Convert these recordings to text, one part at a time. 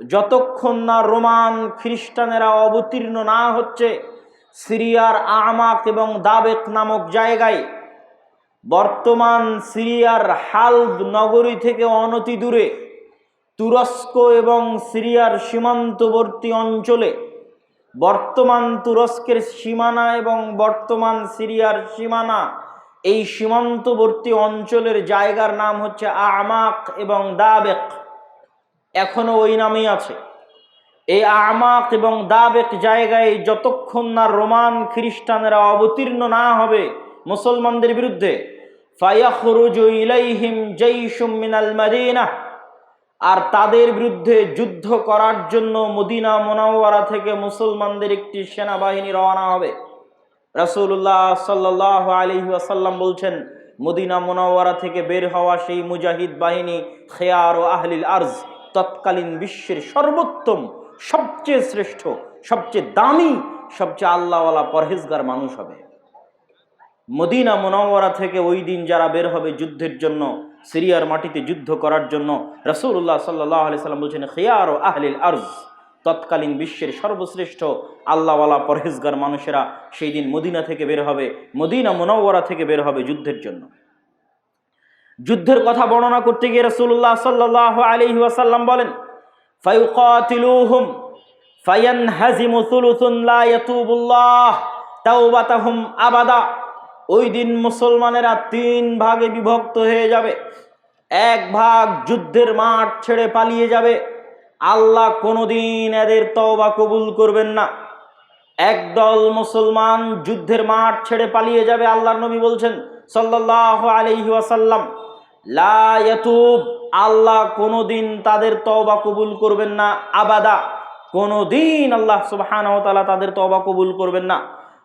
যতক্ষণ না রোমান খ্রিস্টানেরা অবতীর্ণ না হচ্ছে, সিরিয়ার আমাক এবং দাবেক নামক জায়গায় বর্তমান সিরিয়ার হালব নগরী থেকে অনতি দূরে তুরস্ক এবং সিরিয়ার সীমান্তবর্তী অঞ্চলে বর্তমান তুরস্কের সীমানা এবং বর্তমান সিরিয়ার সীমানা এই সীমান্তবর্তী অঞ্চলের জায়গার নাম হচ্ছে আমাক এবং দাবেক। এখনও ওই নামেই আছে। এই আমাক এবং দাবেক জায়গায় যতক্ষণ না রোমান খ্রিস্টানেরা অবতীর্ণ না হবে মুসলমানদের বিরুদ্ধে আর তাদের বিরুদ্ধে যুদ্ধ করার জন্য মদিনা মোনাওয়ারা থেকে মুসলমানদের একটি সেনাবাহিনী রওনা হবে। রাসূলুল্লাহ সাল্লাহ আলাইহি ওয়াসাল্লাম বলছেন, মদিনা মোনাওয়ারা থেকে বের হওয়া সেই মুজাহিদ বাহিনী খেয়ার ও আহলিল আরজ। তৎকালীন বিশ্বের সর্বোত্তম, সবচেয়ে শ্রেষ্ঠ, সবচেয়ে দামি, সবচেয়ে আল্লাহওয়ালা পরহেজগার মানুষ হবে। মদিনা মোনাওয়ারা থেকে ওই দিন যারা বের হবে যুদ্ধের জন্য, সিরিয়ার মাটিতে যুদ্ধ করার জন্য রসুল্লাহ সাল্লাহ আলি সাল্লাম বলছেন, খেয়ার ও আহলিল আরজ। তৎকালীন বিশ্বের সর্বশ্রেষ্ঠ, আল্লাহওয়ালা পরহেজগার মানুষেরা সেই দিন মদিনা থেকে বের হবে, মদিনা মোনাওয়ারা থেকে বের হবে যুদ্ধের জন্য। যুদ্ধের কথা বর্ণনা করতে গিয়ে রসুল্লাহ সাল্লাহ আলহি ওয়াসাল্লাম বলেন, ফায়ুকাতিলুহুম, ফায়ানহাজিমু সুলুসুন লা ইয়াতুবুল্লাহ তাওবাতাহুম আবাদা। ওই দিন মুসলমানেরা তিন ভাগে বিভক্ত হয়ে যাবে। এক ভাগ যুদ্ধের মাঠ ছেড়ে পালিয়ে যাবে। আল্লাহ কোনোদিন এদের তওবা কবুল করবেন না। একদল মুসলমান যুদ্ধের মাঠ ছেড়ে পালিয়ে যাবে, আল্লাহর নবী বলছেন সাল্লাহ আলহি ওয়াসাল্লাম, লা ইয়াতুব, আল্লাহ কোনোদিন তাদের তওবা কবুল করবেন না, আবাদা। কোনোদিন আল্লাহ সুবহানাহু ওয়া তাআলা তাদের তওবা কবুল করবেন না।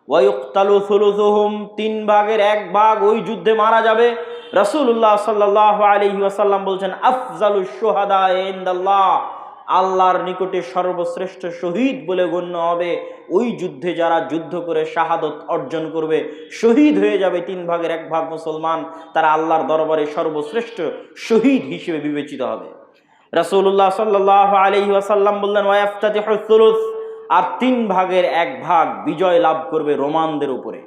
ওয়ায়ুক্তালু সুলুসুহুম, তিন ভাগের এক ভাগ ওই যুদ্ধে মারা যাবে। রাসূলুল্লাহ সাল্লাল্লাহু আলাইহি ওয়াসাল্লাম বলছেন, আফজালুশ শুহাদা ইনদাল্লাহ। আল্লাহর নিকটে সর্বশ্রেষ্ঠ শহীদ বলে গণ্য হবে। ওই যুদ্ধে যারা যুদ্ধ করে শাহাদত অর্জন করবে, শহীদ হয়ে যাবে তিন ভাগের এক ভাগ মুসলমান, তারা আল্লাহর দরবারে সর্বশ্রেষ্ঠ শহীদ হিসেবে বিবেচিত হবে। রাসূলুল্লাহ সাল্লাহ আলহি ওয়াসাল্লাম বললেন আর তিন ভাগের এক ভাগ বিজয় লাভ করবে রোমানদের উপরে।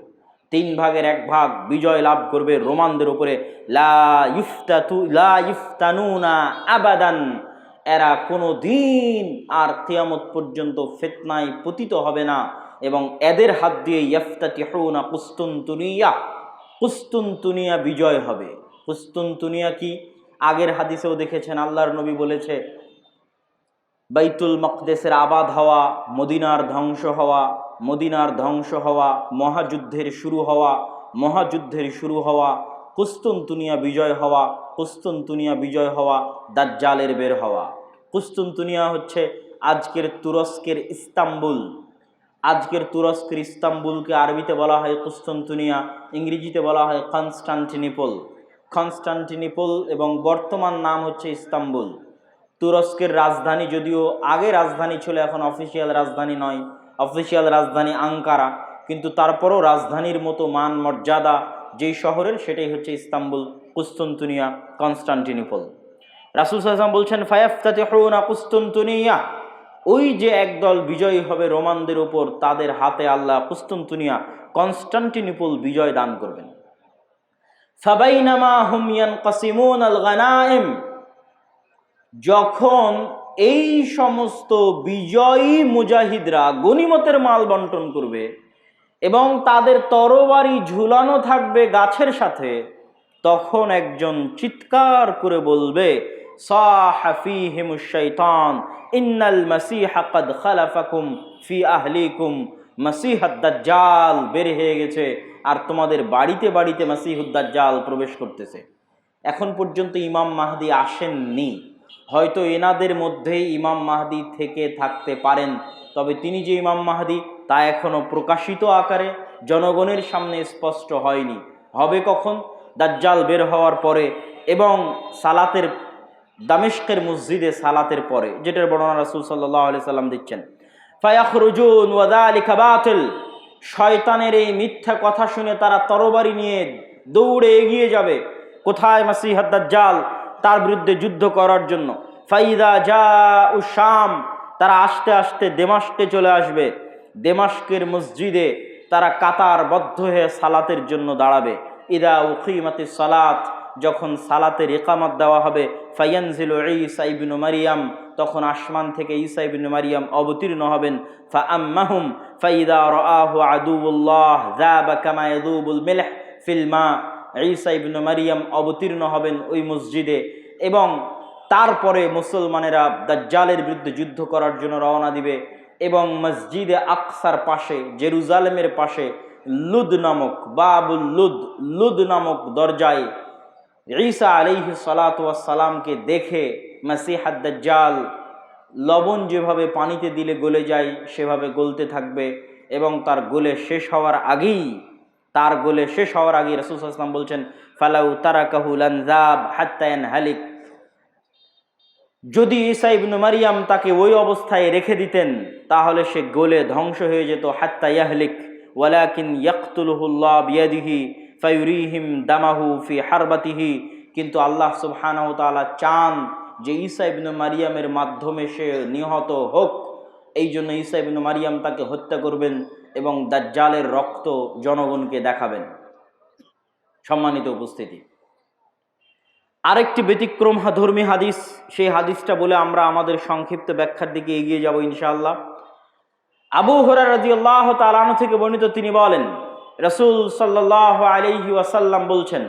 তিন ভাগের এক ভাগ বিজয় লাভ করবে রোমানদের উপরে। লা ইফতাতু, লা ইফতানুনা আবাদান। এরা কোনো দিন আর কেয়ামত পর্যন্ত ফেতনায় পতিত হবে না এবং এদের হাত দিয়ে ইফতাতিহুনা কুস্তুনতুনিয়া কুস্তুনতুনিয়া বিজয় হবে। কুস্তুনতুনিয়া কি? আগের হাদিসেও দেখেছেন, আল্লাহর নবী বলেছে, বাইতুল মকদেসের আবাদ হওয়া, মদিনার ধ্বংস হওয়া, মদিনার ধ্বংস হওয়া, মহাযুদ্ধের শুরু হওয়া, মহাযুদ্ধের শুরু হওয়া, কুস্তুনতুনিয়া বিজয় হওয়া কুস্তুনতুনিয়া বিজয় হওয়া দাজ্জালের বের হওয়া। কুস্তুনতুনিয়া হচ্ছে আজকের তুরস্কের ইস্তাম্বুল। আজকের তুরস্কের ইস্তাম্বুলকে আরবিতে বলা হয় কুস্তুনতুনিয়া ইংরেজিতে বলা হয় কনস্টান্টিনিপল। কনস্টান্টিনিপল এবং বর্তমান নাম হচ্ছে ইস্তাম্বুল। তুরস্কের রাজধানী যদিও আগে রাজধানী ছিল, এখন অফিসিয়াল রাজধানী নয়। অফিসিয়াল রাজধানী আঙ্কারা, কিন্তু তারপরও রাজধানীর মতো মান মর্যাদা যেই শহরের, সেটাই হচ্ছে ইস্তাম্বুল। কুস্তন্তুনিয়া, কনস্টান্টিনিপল। রাসুল সাল্লাম বলছেন, ফায়াফতাতিহুনা কুস্তন্তুনিয়া। ওই যে একদল বিজয়ী হবে রোমানদের ওপর তাদের হাতে আল্লাহ কুস্তন্তুনিয়া, কনস্টান্টিনিপল বিজয় দান করবেন। ফাবাইনামা হুম ইয়ানকাসিমুন আল গানাইম যখন এই সমস্ত বিজয়ী মুজাহিদরা গনিমতের মাল বন্টন করবে এবং তাদের তরবারি ঝুলানো থাকবে গাছের সাথে তখন একজন চিৎকার করে বলবে সাহাফিহিমুশাইতান ইন্নাল খালাফাকুম বের হয়ে গেছে, আর তোমাদের বাড়িতে বাড়িতে মাসিহুদ দাজ্জাল প্রবেশ করতেছে। এখন পর্যন্ত ইমাম মাহদি আসেননি। হয়তো এনাদের মধ্যেই ইমাম মাহাদি থেকে থাকতে পারেন, তবে তিনি যে ইমাম মাহাদি, তা এখনও প্রকাশিত আকারে জনগণের সামনে স্পষ্ট হয়নি। হবে কখন? দাজ্জাল বের হওয়ার পরে এবং সালাতের, দামেশকের মসজিদে সালাতের পরে, যেটার বর্ণনা রাসুল সাল্লাহ আলি সাল্লাম দিচ্ছেন। ফায়াখরুজুন ওয়াদা আলী খাবাতিল শয়তানের এই মিথ্যা কথা শুনে তারা তরবারি নিয়ে দৌড়ে এগিয়ে যাবে। কোথায় মাসিহাদ দাজ্জাল? তার বিরুদ্ধে যুদ্ধ করার জন্য। ফাইদা জা শাম। তারা আস্তে আস্তে দেমাস্কে চলে আসবে। দেমাস্কের মসজিদে তারা কাতারবদ্ধ হয়ে সালাতের জন্য দাঁড়াবে। ইদা উকিমাতি সালাত, যখন সালাতের একামত দেওয়া হবে ফাইয়ানজিল ঈসা ইবনু মারিয়াম, তখন আসমান থেকে ঈসা ইবনু মারিয়াম অবতীর্ণ হবেন। ফা আম্মাহুম ফাইদা রাআহু আদুউল্লাহ যাবা কামা ইয়াদুবুল মিলহ ফিল মা, ঈসা মারিয়াম অবতীর্ণ হবেন ওই মসজিদে। এবং তারপরে মুসলমানেরা দাজ্জালের বিরুদ্ধে যুদ্ধ করার জন্য রওনা দিবে। এবং মসজিদে আকসার পাশে, জেরুজালেমের পাশে লুদ নামক, বাবুল লুদ লুদ নামক দরজায় ঈসা আলিহি সালাতামকে দেখে মাসিহাদ দাজ্জাল লবণ যেভাবে পানিতে দিলে গলে যায়, সেভাবে গলতে থাকবে এবং তার গোলে শেষ হওয়ার আগেই, তার গোলে শেষ হওয়ার আগেই রসুল আসলাম বলছেন, ফালাউ তারাকাহুল আনজাব হাত্তায়ন হালিক যদি ঈসা ইবনু মারিয়াম তাকে ওই অবস্থায় রেখে দিতেন, তাহলে সে গোলে ধ্বংস হয়ে যেত, হাত্তা ইয়াহলিক। ওয়ালাকিন ইয়াকতুলহুল্লাহ বিয়াদিহি ফায়ুরিহিম দামাহু ফি হারবাতিহি। কিন্তু আল্লাহ সুবহানাহু তাআলা চান যে ঈসা ইবনু মারিয়ামের মাধ্যমে সে নিহত হোক। এই জন্য ঈসা ইবনু মারিয়াম তাকে হত্যা করবেন এবং দাজ্জালের রক্ত জনগণকে দেখাবেন। সম্মানিত উপস্থিতি। আরেকটি ব্যতিক্রম ধর্মী হাদিস, সেই হাদিসটা বলে আমরা আমাদের সংক্ষিপ্ত ব্যাখ্যার দিকে এগিয়ে যাব ইনশাআল্লাহ। আবু হরার রাদিয়াল্লাহু তাআলা থেকে বর্ণিত তিনি বলেন, রসুল সাল্লাহ আলাইহি ওয়াসাল্লাম বলছেন,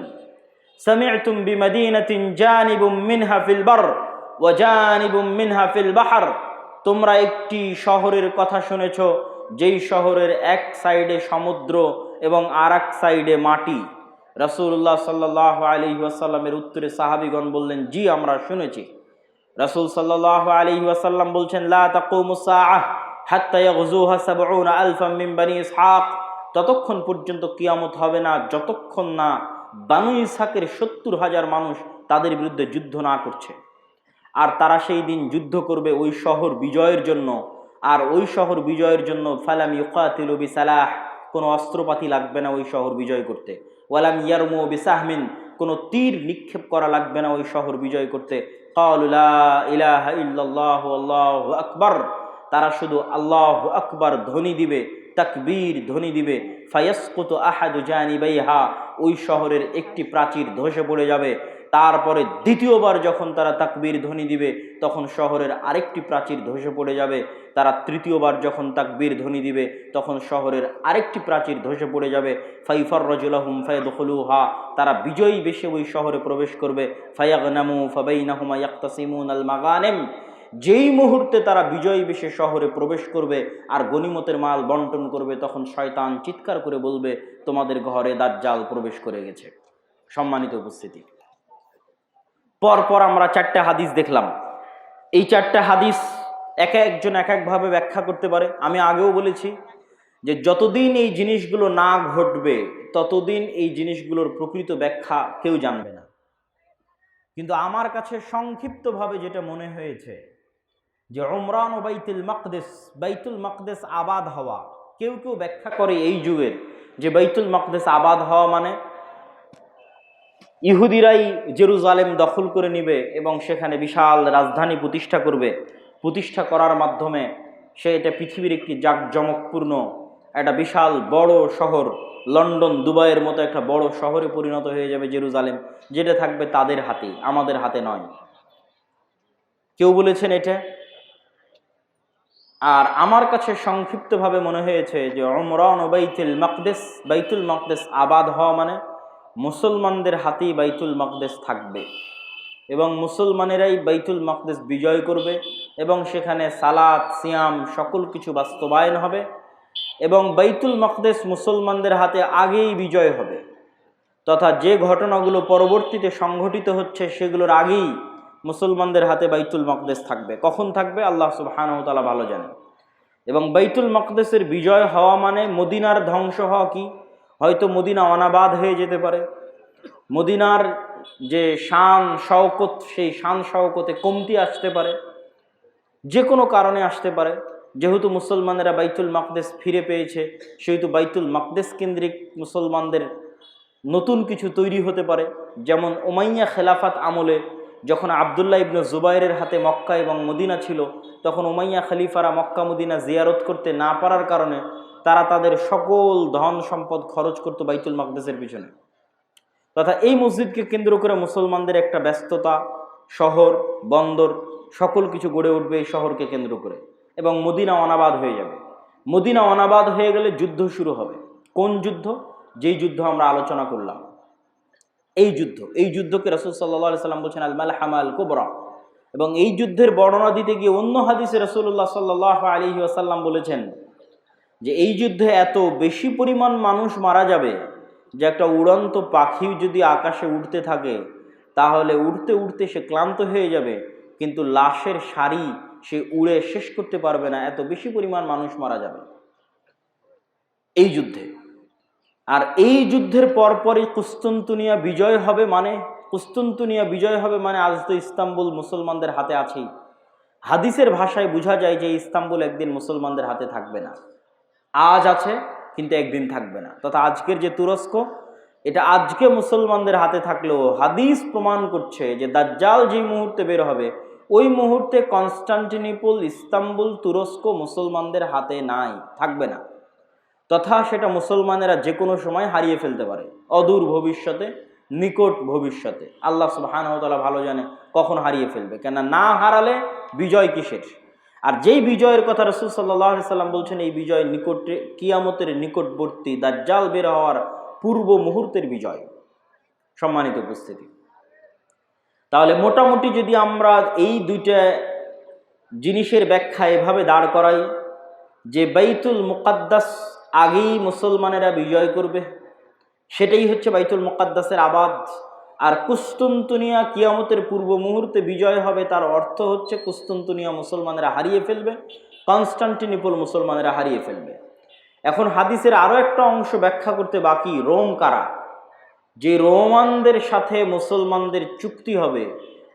সামি'তুম বিমাদিনাতিন জানিবুম মিনহা ফিল বার ওয়া জানিবুম মিনহা ফিল তোমরা একটি শহরের কথা শুনেছ, যেই শহরের এক সাইডে সমুদ্র এবং আর এক সাইডে মাটি। রাসূলুল্লাহ সাল্লাহ আলী ওয়াসাল্লামের উত্তরে সাহাবিগণ বললেন, জি, আমরা শুনেছি। রাসূল সাল্লাহ আলী ওয়াসাল্লাম বলছেন, লা তাকুমুস সাআহ। ততক্ষণ পর্যন্ত কিয়ামত হবে না, যতক্ষণ না বানু ইসহাকের সত্তর হাজার মানুষ তাদের বিরুদ্ধে যুদ্ধ না করছে। আর তারা সেই দিন যুদ্ধ করবে ওই শহর বিজয়ের জন্য। আর ওই শহর বিজয়ের জন্য ফালাম ইউকাতিল বিসালাহ। কোনো অস্ত্রপাতি লাগবে না ওই শহর বিজয় করতে। ওয়ালাম ইয়ারমু বিসাহমিন। কোনো তীর নিক্ষেপ করা লাগবে না ওই শহর বিজয় করতে। কালুলা ইলাহা আল্লাহু আকবার। তারা শুধু আল্লাহ আকবার ধ্বনি দিবে, তাকবীর ধ্বনি দিবে। ফায়াসকুত আহাদু জানিবাইহা, ওই শহরের একটি প্রাচীর ধসে পড়ে যাবে। তারপরে দ্বিতীয়বার যখন তারা তাকবীর ধ্বনি দিবে, তখন শহরের আরেকটি প্রাচীর ধসে পড়ে যাবে। তারা তৃতীয়বার যখন তাকবীর ধ্বনি দিবে, তখন শহরের আরেকটি প্রাচীর ধসে পড়ে যাবে। ফাইফর রজুলাহুম ফায়দুহা তারা বিজয়ী বেশে ওই শহরে প্রবেশ করবে। ফায়াগনামু ফাবাইনাহুমা ইয়াক্তাসিমুন আল মাগানেম যেই মুহূর্তে তারা বিজয়ী বেশে শহরে প্রবেশ করবে আর গনিমতের মাল বন্টন করবে, তখন শয়তান চিৎকার করে বলবে, তোমাদের ঘরে দাজ্জাল প্রবেশ করে গেছে। সম্মানিত উপস্থিতি। পরপর আমরা চারটে হাদিস দেখলাম। এই চারটে হাদিস এক একজন এক একভাবে ব্যাখ্যা করতে পারে। আমি আগেও বলেছি যে যতদিন এই জিনিসগুলো না ঘটবে, ততদিন এই জিনিসগুলোর প্রকৃত ব্যাখ্যা কেউ জানবে না। কিন্তু আমার কাছে সংক্ষিপ্তভাবে যেটা মনে হয়েছে যে ওমরান ও বাইতুল মকদেস বাইতুল মকদেস আবাদ হওয়া। কেউ কেউ ব্যাখ্যা করে এই যুগের যে বাইতুল মকদেস আবাদ হওয়া মানে ইহুদিরাই জেরুজালেম দখল করে নিবে এবং সেখানে বিশাল রাজধানী প্রতিষ্ঠা করবে। প্রতিষ্ঠা করার মাধ্যমে সে এটা পৃথিবীর একটি জাঁকজমকপূর্ণ একটা বিশাল বড় শহর, লন্ডন, দুবাইয়ের মতো একটা বড় শহরে পরিণত হয়ে যাবে জেরুজালেম। যেটা থাকবে তাদের হাতে আমাদের হাতে নয়। কেউ বলেছেন এটা? আর আমার কাছে সংক্ষিপ্তভাবে মনে হয়েছে যে অমরান ও বাইতুল মকদেস বাইতুল মকদেস আবাদ হওয়া মানে মুসলমানদের হাতেই বাইতুল মকদেস থাকবে এবং মুসলমানেরাই বাইতুল মকদেস বিজয় করবে এবং সেখানে সালাদ সিয়াম সকল কিছু বাস্তবায়ন হবে এবং বাইতুল মকদেস মুসলমানদের হাতে আগেই বিজয় হবে তথা যে ঘটনাগুলো পরবর্তীতে সংঘটিত হচ্ছে সেগুলোর আগেই মুসলমানদের হাতে বাইতুল মকদেস থাকবে। কখন থাকবে? আল্লাহ সুবাহানতালা ভালো জানে এবং বাইতুল মকদেসের বিজয় হওয়া মানে মদিনার ধ্বংস হওয়া কি? হয়তো মদিনা অনাবাদ হয়ে যেতে পারে। মদিনার যে শান শওকত, সেই শান শওকতে কমতি আসতে পারে। যে কোনো কারণে আসতে পারে। যেহেতু মুসলমানেরা বাইতুল মকদেস ফিরে পেয়েছে, সেহেতু বাইতুল মকদেস কেন্দ্রিক মুসলমানদের নতুন কিছু তৈরি হতে পারে। যেমন ওমাইয়া খেলাফাত আমলে যখন আবদুল্লাহ ইবনু জুবাইরের হাতে মক্কা এবং মদিনা ছিল, তখন উমাইয়া খালিফারা মক্কা মদিনা জিয়ারত করতে না পারার কারণে তারা তাদের সকল ধন সম্পদ খরচ করত বাইতুল মাকদেসের পিছনে। তথা এই মসজিদকে কেন্দ্র করে মুসলমানদের একটা ব্যস্ততা, শহর, বন্দর, সকল কিছু গড়ে উঠবে এই শহরকে কেন্দ্র করে এবং মদিনা অনাবাদ হয়ে যাবে। মদিনা অনাবাদ হয়ে গেলে যুদ্ধ শুরু হবে। কোন যুদ্ধ? যেই যুদ্ধ আমরা আলোচনা করলাম। এই যুদ্ধ, এই যুদ্ধকে রসুল সাল্লাহ সাল্লাম বলছেন আলমাল হামাল কোবরা। এবং এই যুদ্ধের বর্ণনা দিতে গিয়ে অন্য হাদিসে রসুল্লাহ সাল্লাহ আলী আসাল্লাম বলেছেন যে এই যুদ্ধে এত বেশি পরিমাণ মানুষ মারা যাবে যে একটা উড়ন্ত পাখি যদি আকাশে উঠতে থাকে, তাহলে উঠতে উঠতে সে ক্লান্ত হয়ে যাবে, কিন্তু লাশের সারি সে উড়ে শেষ করতে পারবে না, এত বেশি পরিমাণ মানুষ মারা যাবে। এই যুদ্ধে আর এই যুদ্ধের পরপরই কুস্তন্তুনিয়া বিজয় হবে মানে কুস্তন্তুনিয়া বিজয় হবে মানে আজ তো ইস্তাম্বুল মুসলমানদের হাতে আছেই। হাদিসের ভাষায় বোঝা যায় যে ইস্তাম্বুল একদিন মুসলমানদের হাতে থাকবে না। আজ আছে, কিন্তু একদিন থাকবে না। তথা আজকের যে তুরস্ক, এটা আজকে মুসলমানদের হাতে থাকলেও হাদিস প্রমাণ করছে যে দাজ্জাল যে মুহূর্তে বের হবে, ওই মুহূর্তে কনস্টান্টিনিপুল, ইস্তাম্বুল, তুরস্ক মুসলমানদের হাতে নাই, থাকবে না। তথা সেটা মুসলমানেরা যে কোনো সময় হারিয়ে ফেলতে পারে। অদূর ভবিষ্যতে, নিকট ভবিষ্যতে। আল্লাহ সুবাহানতালা ভালো জানে কখন হারিয়ে ফেলবে। কেন না হারালে বিজয় কিসের? আর যেই বিজয়ের কথা রসুল সাল্লাহ সাল্লাম বলছেন, এই বিজয় নিকটে, কিয়ামতের নিকটবর্তী দাজ্জাল বের হওয়ার পূর্ব মুহূর্তের বিজয়। সম্মানিত উপস্থিতি। তাহলে মোটামুটি যদি আমরা এই দুইটা জিনিসের ব্যাখ্যা এভাবে দাঁড় করাই, যে বাইতুল মুকাদ্দাস আগেই মুসলমানেরা বিজয় করবে। সেটাই হচ্ছে বাইতুল মুকাদ্দাসের আবাদ। আর কুস্তন্তুনিয়া কিয়ামতের পূর্ব মুহূর্তে বিজয় হবে, তার অর্থ হচ্ছে কুস্তন্তুনিয়া মুসলমানেরা হারিয়ে ফেলবে, কনস্টান্টিনিপল মুসলমানেরা হারিয়ে ফেলবে। এখন হাদিসের আরও একটা অংশ ব্যাখ্যা করতে বাকি, রোম কারা? যে রোমানদের সাথে মুসলমানদের চুক্তি হবে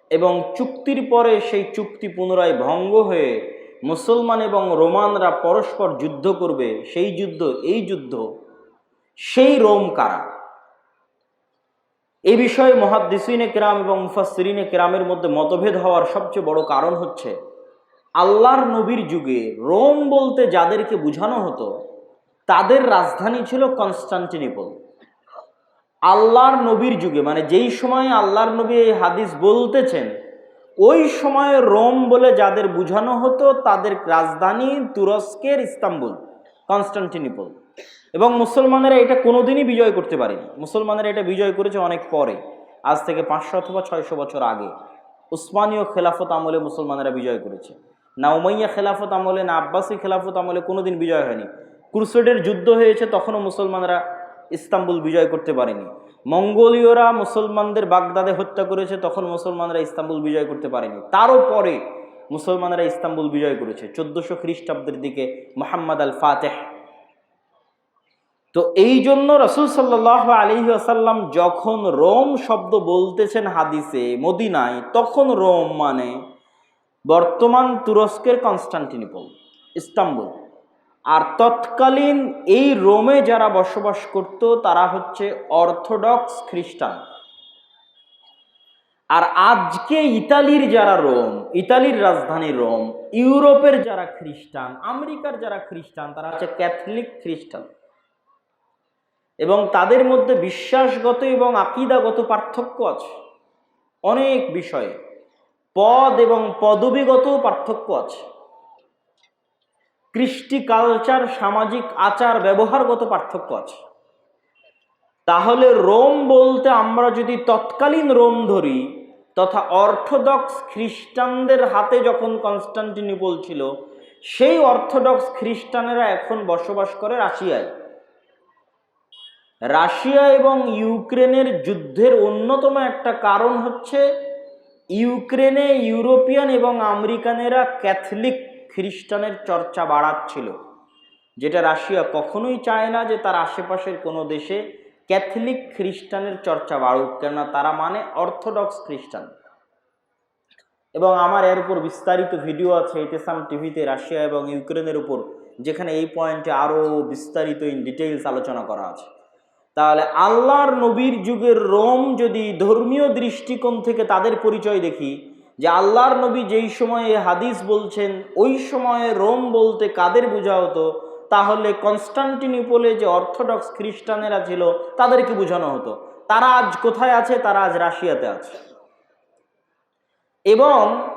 এবং চুক্তির পরে সেই চুক্তি পুনরায় ভঙ্গ হয়ে মুসলমান এবং রোমানরা পরস্পর যুদ্ধ করবে, সেই যুদ্ধ, এই যুদ্ধ, সেই রোম কারা? এ বিষয়ে মহাদ্দিসিনে কেরাম এবং মুফাসরিনে কেরামের মধ্যে মতভেদ হওয়ার সবচেয়ে বড় কারণ হচ্ছে, আল্লাহর নবীর যুগে রোম বলতে যাদেরকে বোঝানো হতো, তাদের রাজধানী ছিল কনস্টান্টিনিপল। আল্লাহর নবীর যুগে মানে যেই সময় আল্লাহর নবী এই হাদিস বলতেছেন ওই সময় রোম বলে যাদের বোঝানো হতো তাদের রাজধানী তুরস্কের ইস্তাম্বুল, কনস্টান্টিনিপল। এবং মুসলমানেরা এটা কোনোদিনই বিজয় করতে পারেনি। মুসলমানেরা এটা বিজয় করেছে অনেক পরে, আজ থেকে পাঁচশো অথবা ছয়শো বছর আগে। উসমানীয় খেলাফত আমলে মুসলমানেরা বিজয় করেছে। না উমাইয়া খেলাফত আমলে, না আব্বাসী খেলাফত আমলে কোনোদিন বিজয় হয়নি। ক্রুসেডের যুদ্ধ হয়েছে, তখনও মুসলমানরা ইস্তাম্বুল বিজয় করতে পারেনি। মঙ্গোলীয়রা মুসলমানদের বাগদাদে হত্যা করেছে, তখন মুসলমানরা ইস্তাম্বুল বিজয় করতে পারেনি। তারও পরে মুসলমানরা ইস্তাম্বুল বিজয় করেছে, চোদ্দশো খ্রিস্টাব্দের দিকে মোহাম্মদ আল ফাতেহ তো এই জন্য রসুল সাল্লাহ আলী আসাল্লাম যখন রোম শব্দ বলতেছেন হাদিসে, মদিনায়, তখন রোম মানে বর্তমান তুরস্কের কনস্টান্টিনিপল, ইস্তাম্বুল। আর তৎকালীন এই রোমে যারা বসবাস করত, তারা হচ্ছে অর্থোডক্স খ্রিস্টান। আর আজকে ইতালির যারা রোম, ইতালির রাজধানী রোম, ইউরোপের যারা খ্রিস্টান, আমেরিকার যারা খ্রিস্টান, তারা হচ্ছে ক্যাথলিক খ্রিস্টান। এবং তাদের মধ্যে বিশ্বাসগত এবং আকিদাগত পার্থক্য আছে। অনেক বিষয়ে। পদ এবং পদবীগত পার্থক্য আছে। কৃষ্টি কালচার, সামাজিক আচার, ব্যবহারগত পার্থক্য আছে। তাহলে রোম বলতে আমরা যদি তৎকালীন রোম ধরি, তথা অর্থোডক্স খ্রিস্টানদের হাতে যখন কনস্টান্টিনিপল ছিল, সেই অর্থোডক্স খ্রিস্টানেরা এখন বসবাস করে রাশিয়ায়। রাশিয়া এবং ইউক্রেনের যুদ্ধের অন্যতম একটা কারণ হচ্ছে, ইউক্রেনে ইউরোপিয়ান এবং আমেরিকানেরা ক্যাথলিক খ্রিস্টানের চর্চা বাড়াচ্ছিল, যেটা রাশিয়া কখনোই চায় না যে তার আশেপাশের কোনো দেশে ক্যাথলিক খ্রিস্টানের চর্চা বাড়ুক, কেননা তারা মানে অর্থোডক্স খ্রিস্টান। এবং আমার এর উপর বিস্তারিত ভিডিও আছে এটেসাম টিভিতে রাশিয়া এবং ইউক্রেনের উপর, যেখানে এই পয়েন্টে আরও বিস্তারিত ইন ডিটেইলস আলোচনা করা আছে। তাহলে আল্লাহর নবীর যুগের রোম যদি ধর্মীয় দৃষ্টিকোণ থেকে তাদের পরিচয় দেখি যে আল্লাহর নবী যেই সময়ে হাদিস বলছেন, ওই সময়ে রোম বলতে কাদের বোঝা হতো? তাহলে কনস্টান্টিনিপোলে যে অর্থোডক্স খ্রিস্টানেরা ছিল, তাদেরকে বোঝানো হতো। তারা আজ কোথায় আছে? তারা আজ রাশিয়াতে আছে। এবং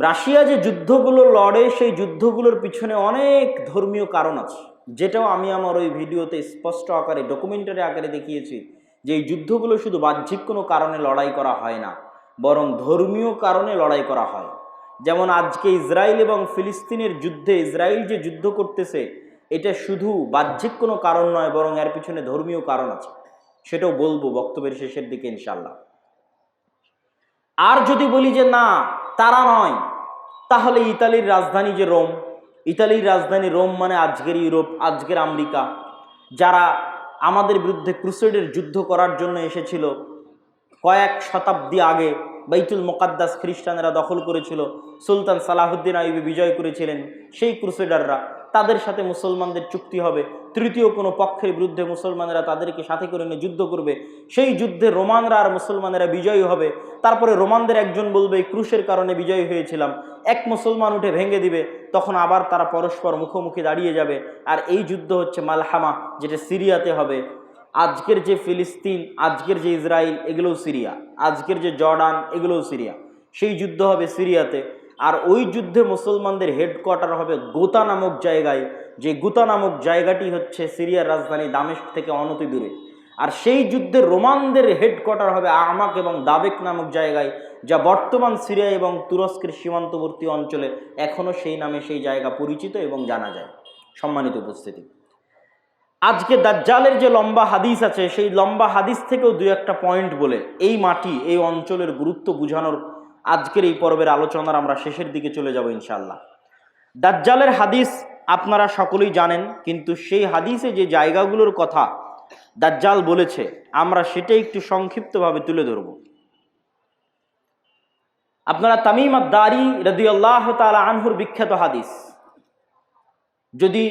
রাশিয়া যে যুদ্ধগুলো লড়ে, সেই যুদ্ধগুলোর পিছনে অনেক ধর্মীয় কারণ আছে। যেটাও আমি আমার ওই ভিডিওতে স্পষ্ট আকারে ডকুমেন্টারি আকারে দেখিয়েছি যে এই যুদ্ধগুলো শুধু বাহ্যিক কোনো কারণে লড়াই করা হয় না। বরং ধর্মীয় কারণে লড়াই করা হয়। যেমন আজকে ইসরায়েল এবং ফিলিস্তিনের যুদ্ধে ইসরায়েল যে যুদ্ধ করতেছে, এটা শুধু বাহ্যিক কোনো কারণ নয়, বরং এর পিছনে ধর্মীয় কারণ আছে। সেটাও বলব বক্তব্যের শেষের দিকে ইনশাল্লাহ আর যদি বলি যে না, তারা নয়, তাহলে ইতালির রাজধানী যে রোম, ইতালির রাজধানী রোম মানে আজকের ইউরোপ, আজকের আমেরিকা, যারা আমাদের বিরুদ্ধে ক্রুসেডের যুদ্ধ করার জন্য এসেছিল কয়েক শতাব্দী আগে বাইতুল মোকাদ্দাস খ্রিস্টানেরা দখল করেছিল। সুলতান সালাহুদ্দিন আইবি বিজয় করেছিলেন। সেই ক্রুসেডাররা তাদের সাথে মুসলমানদের চুক্তি হবে। তৃতীয় কোনো পক্ষের বিরুদ্ধে মুসলমানেরা তাদেরকে সাথে করে নিয়ে যুদ্ধ করবে। সেই যুদ্ধে রোমানরা আর মুসলমানেরা বিজয়ী হবে। তারপরে রোমানদের একজন বলবে ক্রুশের কারণে বিজয়ী হয়েছিলাম। এক মুসলমান উঠে ভেঙে দিবে। তখন আবার তারা পরস্পর মুখোমুখি দাঁড়িয়ে যাবে। আর এই যুদ্ধ হচ্ছে মালহামা, যেটা সিরিয়াতে হবে। আজকের যে ফিলিস্তিন, আজকের যে ইসরায়েল এগুলোও সিরিয়া। আজকের যে জর্ডান, এগুলোও সিরিয়া। সেই যুদ্ধ হবে সিরিয়াতে। আর ওই যুদ্ধে মুসলমানদের হেডকোয়ার্টার হবে গোতা নামক জায়গায়, যে গুতা নামক জায়গাটি হচ্ছে সিরিয়ার রাজধানী দামেস্ক থেকে অনতি দূরে। আর সেই যুদ্ধে রোমানদের হেডকোয়ার্টার হবে আমাক এবং দাবেক নামক জায়গায়, যা বর্তমান সিরিয়া এবং তুরস্কের সীমান্তবর্তী অঞ্চলে এখনও সেই নামে সেই জায়গা পরিচিত এবং জানা যায়। সম্মানিত উপস্থিতি। আজকে দাজ্জালের যে লম্বা হাদিস আছে, সেই লম্বা হাদিস থেকেও দু একটা পয়েন্ট বলে, এই মাটি, এই অঞ্চলের গুরুত্ব বোঝানোর আজকের এই পর্বের আলোচনার আমরা শেষের দিকে চলে যাব ইনশাল্লাহ দাজ্জালের হাদিস আপনারা সকলেই জানেন, কিন্তু সেই হাদিসে যে জায়গাগুলোর কথা দাজ্জাল বলেছে, আমরা সেটা একটু সংক্ষিপ্তভাবে তুলে ধরব। আপনারা তামিম আদারি আল্লাহ তালা আনহুর বিখ্যাত হাদিস, যদি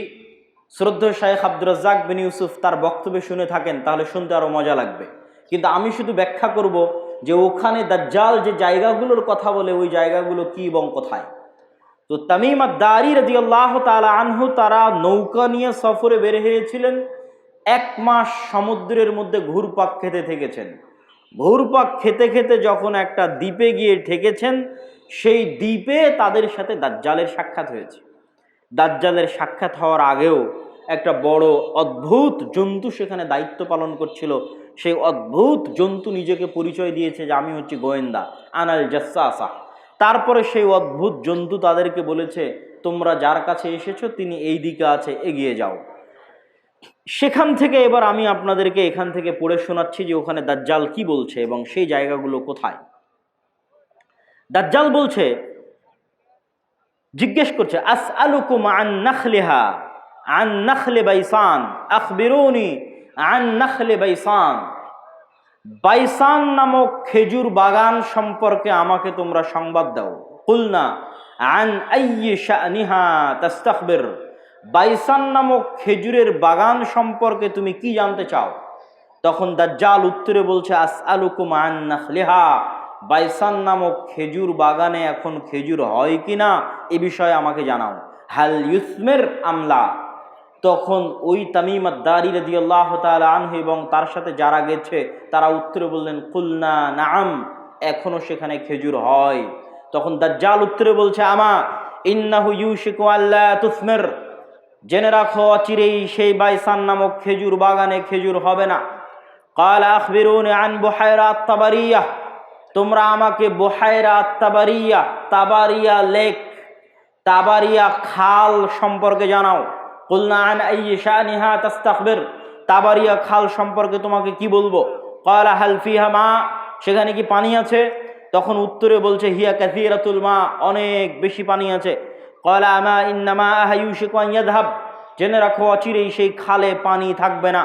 শ্রদ্ধেয় শাহেখ আব্দুর রাজ্জাক বিন ইউসুফ তার বক্তব্য শুনে থাকেন, তাহলে শুনতে আরও মজা লাগবে। কিন্তু আমি শুধু ব্যাখ্যা করব যে ওখানে দাজ্জাল যে জায়গাগুলোর কথা বলে, ওই জায়গাগুলো কি এবং কোথায়? তো তামিম আদারি রদি আল্লাহ তালা আনহু তারা নৌকা নিয়ে সফরে বের হয়েছিলেন। এক মাস সমুদ্রের মধ্যে ঘুরপাক খেতে থেকেছেন। ঘুরপাক খেতে খেতে যখন একটা দ্বীপে গিয়ে ঠেকেছেন, সেই দ্বীপে তাদের সাথে দাজ্জালের সাক্ষাৎ হয়েছে। দাজ্জালের সাক্ষাৎ হওয়ার আগেও একটা বড় অদ্ভুত জন্তু সেখানে দায়িত্ব পালন করছিল। সেই অদ্ভুত জন্তু নিজেকে পরিচয় দিয়েছে যে, আমি হচ্ছি গোয়েন্দা, আনাল জাসা তারপরে সেই অদ্ভুত জন্তু তাদেরকে বলেছে, তোমরা যার কাছে এসেছ, তিনি এই দিকে আছে, এগিয়ে যাও। সেখান থেকে এবার আমি আপনাদেরকে এখান থেকে পড়ে শোনাচ্ছি যে, ওখানে দাজ্জাল কি বলছে এবং সেই জায়গাগুলো কোথায়। দাজ্জাল বলছে জিজ্ঞেস করছে আস আলুকুম আন নাখলিহা? আন নাখলে বাইসান। আখবিরুনি আন নাখলে বাইসান। বাইসান নামক খেজুর বাগান সম্পর্কে আমাকে তোমরা সংবাদ দাও। কুলনা আন আইয়ি শানিহা তাস্তাখবির। বাইসান নামক খেজুরের বাগান সম্পর্কে তুমি কি জানতে চাও? তখন দাজ্জাল উত্তরে বলছে আস আলুকুম আন নাখলিহা। বাইসান নামক খেজুর বাগানে এখন খেজুর হয় কি না, এ বিষয়ে আমাকে জানাও। হাল ইউসমের আমলা তখন ওই তামিমাদ্দারি রদিয়াল্লাহ তালা আনহু এবং তার সাথে যারা গেছে, তারা উত্তরে বললেন, কুলনা নাম এখনও সেখানে খেজুর হয়। তখন দাজ্জাল উত্তরে বলছে, আমা, ইন্নাহু ইউশিকু আল্লাহ তুসমের। জেনে রাখো, অচিরেই সেই বাইসান নামক খেজুর বাগানে খেজুর হবে না। কাল আখবিরুন আন বুহায়রা তাবারিয়া তোমরা আমাকে বোহায়রা তাবারিয়া তাবারিয়া লেক, তাবারিয়া খাল সম্পর্কে জানাও। কুলনা আন আইয়িশানিহা তাস্তাখবির, তাবারিয়া খাল সম্পর্কে তোমাকে কি বলব? কয়লা হালফিহা মা, সেখানে কি পানি আছে? তখন উত্তরে বলছে, হিয়া কাসিরাতুল মা, অনেক বেশি পানি আছে। কয়লা আমা ইন্নামা ইয়াদহাব জেনে রাখো, অচিরেই সেই খালে পানি থাকবে না।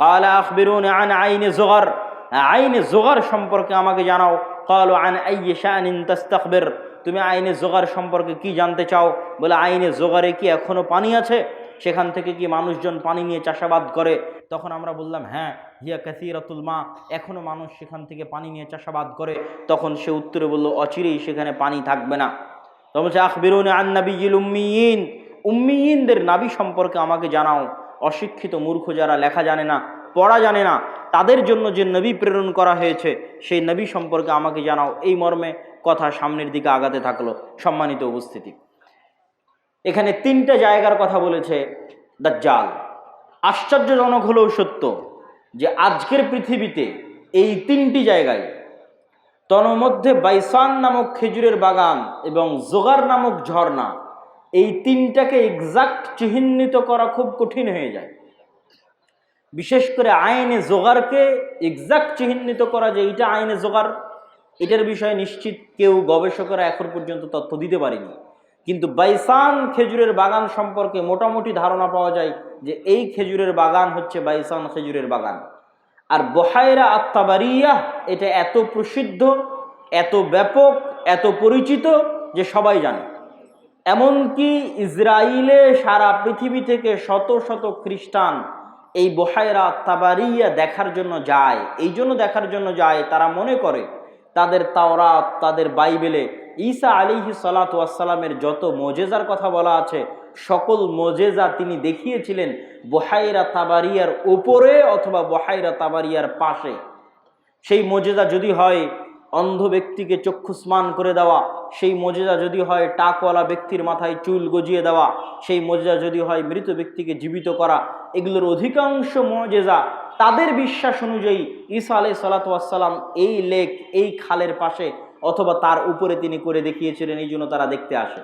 কয়লা আখবিরুন আইনে জোগার আইনে জোগার সম্পর্কে আমাকে জানাও। কল আন আইয়ে শানিন তাস্তাকবের তুমি আইনে জোগার সম্পর্কে কি জানতে চাও? বলে, আইনে জোগারে কি এখনও পানি আছে? সেখান থেকে কি মানুষজন পানি নিয়ে চাষাবাদ করে? তখন আমরা বললাম হ্যাঁ হিয়া কাসিরাতুল মা। এখনও মানুষ সেখান থেকে পানি নিয়ে চাষাবাদ করে। তখন সে উত্তরে বলল, অচিরেই সেখানে পানি থাকবে না। তখন বলছে, আখবিরুন আন্নাবিজিল উম্মিয়িন। উম্মিয়িনদের নাবি সম্পর্কে আমাকে জানাও। অশিক্ষিত মূর্খ যারা লেখা জানে না। পড়া জানে না, তাদের জন্য যে নবী প্রেরণ করা হয়েছে, সেই নবী সম্পর্কে আমাকে জানাও। এই মর্মে কথা সামনের দিকে আগাতে থাকল সম্মানিত উপস্থিতি। এখানে তিনটা জায়গার কথা বলেছে দাজ্জাল। আশ্চর্যজনক হলেও সত্য যে আজকের পৃথিবীতে এই তিনটি জায়গায় তন্মধ্যে বাইসান নামক খেজুরের বাগান এবং জোগার নামক ঝর্ণা, এই তিনটাকে এক্সাক্ট চিহ্নিত করা খুব কঠিন হয়ে যায়। বিশেষ করে আইনে জোগাড়কে এক্সাক্ট চিহ্নিত করা যে এটা আইনে জোগাড়, এটার বিষয়ে নিশ্চিত কেউ গবেষকরা এখন পর্যন্ত তথ্য দিতে পারেনি। কিন্তু বাইসান খেজুরের বাগান সম্পর্কে মোটামুটি ধারণা পাওয়া যায় যে এই খেজুরের বাগান হচ্ছে বাইসান খেজুরের বাগান। আর বহায়রা আত্মাবারিয়া এটা এত প্রসিদ্ধ, এত ব্যাপক, এত পরিচিত যে সবাই জানে। এমনকি ইসরায়েলে সারা পৃথিবী থেকে শত শত খ্রিস্টান এই বহায়রা তাবারিয়া দেখার জন্য যায়, এই জন্য দেখার জন্য যায়, তারা মনে করে তাদের তাওরাত, তাদের বাইবেলে ঈসা আলিহি সালাতামের যত মোজেজার কথা বলা আছে, সকল মোজেজা তিনি দেখিয়েছিলেন বহাইরা তাবারিয়ার ওপরে অথবা বহাইরা তাবারিয়ার পাশে। সেই মজেদা যদি হয় অন্ধ ব্যক্তিকে চক্ষুস্মান করে দেওয়া, সেই মজেদা যদি হয় টাকওয়ালা ব্যক্তির মাথায় চুল গজিয়ে দেওয়া, সেই মজেদা যদি হয় মৃত ব্যক্তিকে জীবিত করা, এগুলোর অধিকাংশ মজেজা তাদের বিশ্বাস অনুযায়ী ঈসা আলাই সালাতাম এই লেক, এই খালের পাশে অথবা তার উপরে তিনি করে দেখিয়েছিলেন, এই জন্য তারা দেখতে আসে।